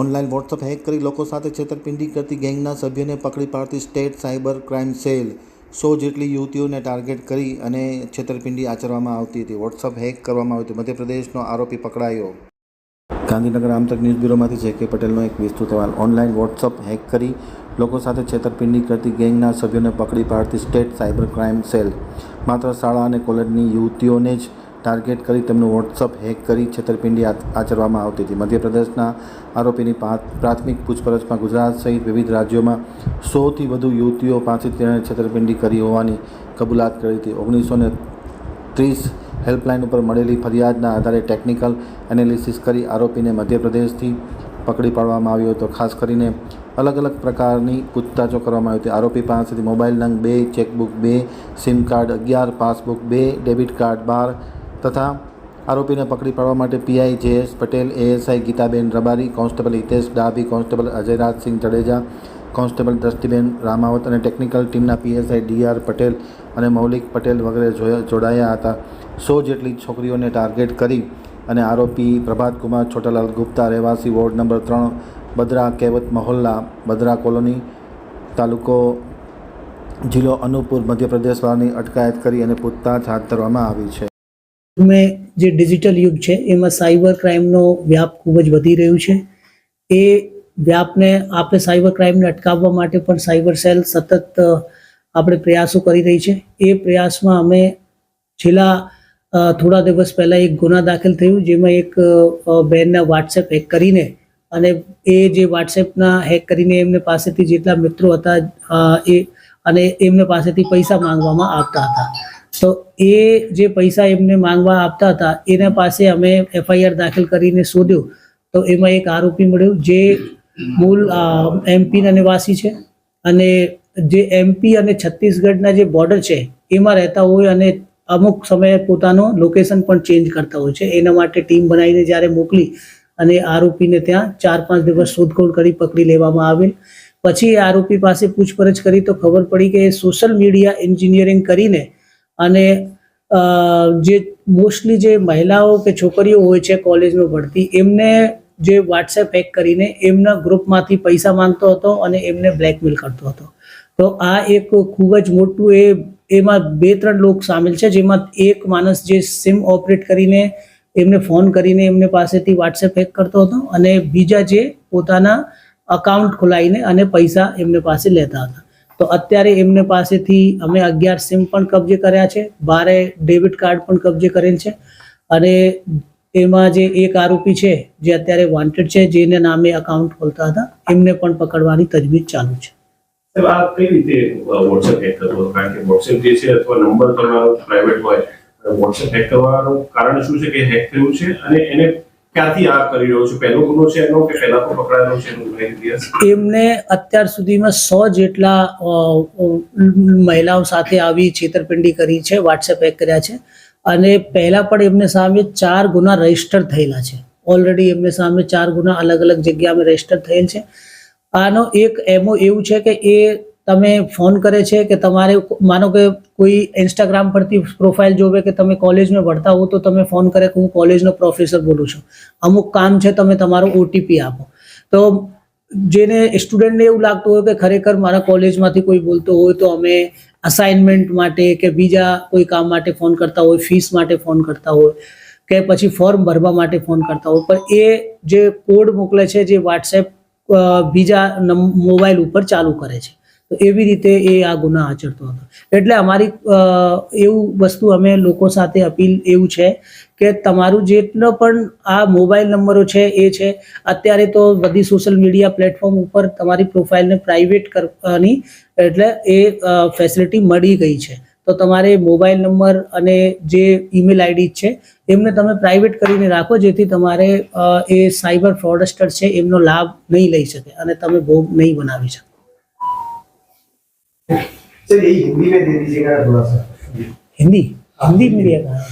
Online WhatsApp hack કરી લોકો સાથે છેતરપિંડી કરતી ગેંગના સભ્યોને પકડી પાડતી સ્ટેટ સાયબર ક્રાઇમ સેલ. સો જેટલી યુવતીઓને ટાર્ગેટ કરી અને છેતરપિંડી આચરવામાં આવતી હતી. વોટ્સઅપ હેક કરવામાં આવ્યું હતું. મધ્યપ્રદેશનો આરોપી પકડાયો. ગાંધીનગર આમતક ન્યૂઝ બ્યુરોમાંથી જે કે પટેલનો એક વિસ્તૃત અહેવાલ ઓનલાઈન વોટ્સઅપ હેક કરી લોકો સાથે છેતરપિંડી કરતી ગેંગના સભ્યોને પકડી પાડતી સ્ટેટ સાયબર ક્રાઇમ સેલ. માત્ર શાળા અને કોલેજની યુવતીઓને જ ટાર્ગેટ કરી તેમનું વોટ્સઅપ હેક કરી છેતરપિંડી આચરવામાં આવતી હતી. મધ્યપ્રદેશના આરોપીની પ્રાથમિક પૂછપરછમાં ગુજરાત સહિત વિવિધ રાજ્યોમાં સોથી વધુ યુવતીઓ પાસેથી તેણે છેતરપિંડી કરી હોવાની કબૂલાત કરી હતી. ઓગણીસો ને ત્રીસ હેલ્પલાઇન ઉપર મળેલી ફરિયાદના આધારે ટેકનિકલ એનાલિસિસ કરી આરોપીને મધ્યપ્રદેશથી પકડી પાડવામાં આવ્યો હતો. ખાસ કરીને અલગ અલગ પ્રકારની પૂછતાછો કરવામાં આવી હતી. આરોપી પાસેથી મોબાઈલ નંગ બે, ચેકબુક બે, સિમ કાર્ડ અગિયાર, પાસબુક બે, ડેબિટ કાર્ડ બાર તથા આરોપીને પકડી પાડવા માટે PI J S Patel ASI Gitaben Rabari, constable Hitesh Dabhi, constable Ajayrajsinh Jadeja, constable Drashtiben Ramavat અને ટેકનિકલ ટીમના પીએસઆઈ ડીઆર પટેલ અને મૌલિક પટેલ વગેરે જોડાયા હતા. સો જેટલી છોકરીઓને ટાર્ગેટ કરી અને આરોપી પ્રભાતકુમાર છોટાલાલ ગુપ્તા, રહેવાસી વોર્ડ નંબર ત્રણ, બદ્રા કેવત મહોલ્લા, બદ્રા કોલોની, તાલુકો જિલ્લો અનુપુર, મધ્યપ્રદેશવાળાની અટકાયત કરી અને પૂછતાછ હાથ ધરવામાં આવી છે. મેં જે ડિજિટલ યુગ છે, એમાં સાયબર ક્રાઇમનો વ્યાપ ખૂબ જ વધી રહ્યું છે. એ વ્યાપને આપણે સાયબર ક્રાઇમને અટકાવવા માટે પણ સાયબર સેલ સતત આપણે પ્રયાસો કરી રહી છે. એ પ્રયાસમાં અમે છેલ્લા થોડા દિવસ પહેલાં એક ગુના દાખલ થયું, જેમાં એક બહેનના વોટ્સએપ હેક કરીને અને એ જે વોટ્સએપના હેક કરીને એમને પાસેથી જેટલા મિત્રો હતા એ અને એમને પાસેથી પૈસા માંગવામાં આવતા હતા. એ જે પૈસા એમને માંગવા આપતા હતા, એના પાસે અમે એફઆઈઆર દાખલ કરીને શોધ્યો. તો એમાં એક આરોપી મળ્યો જે મૂળ અને નિવાસી છે અને જે એમપી અને છત્તીસગઢના જે બોર્ડર છે એમાં રહેતા હોય અને અમુક સમયે પોતાનો લોકેશન પણ ચેન્જ કરતા હોય છે. એના માટે ટીમ બનાવીને જ્યારે મોકલી અને આરોપીને ત્યાં ચાર પાંચ દિવસ શોધખોળ કરી પકડી લેવામાં આવેલ. પછી આરોપી પાસે પૂછપરછ કરી તો ખબર પડી કે એ સોશિયલ મીડિયા એન્જિનિયરિંગ કરીને અને જે મોસ્ટલી જે મહિલાઓ કે છોકરીઓ હોય છે કોલેજમાં ભણતી એમને જે વોટ્સએપ હેક કરીને એમના ગ્રુપમાંથી પૈસા માંગતો હતો અને એમને બ્લેકમેલ કરતો હતો. તો આ એક ખૂબ જ મોટું એ, એમાં બે ત્રણ લોક સામેલ છે, જેમાં એક માણસ જે સિમ ઓપરેટ કરીને એમને ફોન કરીને એમને પાસેથી વોટ્સએપ હેક કરતો હતો અને બીજા જે પોતાના અકાઉન્ટ ખોલાવીને અને પૈસા એમને પાસે લેતા હતા. તો અત્યારે એમને પાસેથી અમે અગિયાર સિમ પણ કબજે કર્યા છે, બારે ડેબિટ કાર્ડ પણ કબજે કરેલ છે અને એમાં જે એક આરોપી છે, જે અત્યારે વોન્ટેડ છે, જેને નામે અકાઉન્ટ ખોલતા હતા, એમને પણ પકડવાની તજવીજ ચાલુ છે. કારણ શું છે કે હેક થયું છે અને એને ક્યાંથી આ કરી રહ્યો છે? પહેલો ગુનો છે એનો કે પહેલા પણ પકડાયેલો છે એમને અત્યાર સુધીમાં સો જેટલા મહિલાઓ સાથે આવી છેતરપિંડી કરી છે વોટ્સએપ હેક કર્યા છે. અને પહેલા પણ એમને સામે ચાર ગુના રજિસ્ટર થયેલા છે. ઓલરેડી એમને સામે ચાર ગુના અલગ અલગ જગ્યામાં રજિસ્ટર થયેલ છે. આનો એક એમો એવું છે કે એ તમે ફોન કરે છે કે તમારે માનો કે કોઈ ઇન્સ્ટાગ્રામ પરથી પ્રોફાઇલ જોવે કે તમે કોલેજમાં ભણતા હો તો તમે ફોન કરે કે હું કોલેજનો પ્રોફેસર બોલું છું. અમુક કામ છે તમે તમારો ઓટીપી આપો. તો જેને સ્ટુડન્ટને એવું લાગતું હોય કે ખરેખર મારા કોલેજમાંથી કોઈ બોલતો હોય તો અમે અસાઇનમેન્ટ માટે કે બીજા કોઈ કામ માટે ફોન કરતા હોય ફીસ માટે ફોન કરતા હોય કે પછી ફોર્મ ભરવા માટે ફોન કરતા હોય. પણ એ જે કોડ મોકલે છે જે વોટ્સએપ બીજા મોબાઈલ ઉપર ચાલુ કરે છે. તો એવી રીતે એ આ ગુના આચરતો હતો. એટલે અમારી એવું વસ્તુ અમે લોકો સાથે અપીલ એવું છે કે તમારું જેટલો પણ આ મોબાઈલ નંબરો છે, એ છે, અત્યારે તો બધી સોશિયલ મીડિયા પ્લેટફોર્મ ઉપર તમારી પ્રોફાઇલને પ્રાઇવેટ કરવાની એટલે એ ફેસિલિટી મળી ગઈ છે. તો તમારે મોબાઈલ નંબર અને જે ઈમેલ આઈડી છે, એમને તમે પ્રાઇવેટ કરીને રાખો જેથી તમારે એ સાયબર ફ્રોડસ્ટર છે એમનો લાભ નહીં લઈ શકે અને તમે ભોગ નહીં બનાવી શકો. सर यही हिंदी में दे दीजिएगा थोड़ा सा हिंदी हिंदी मीडिया का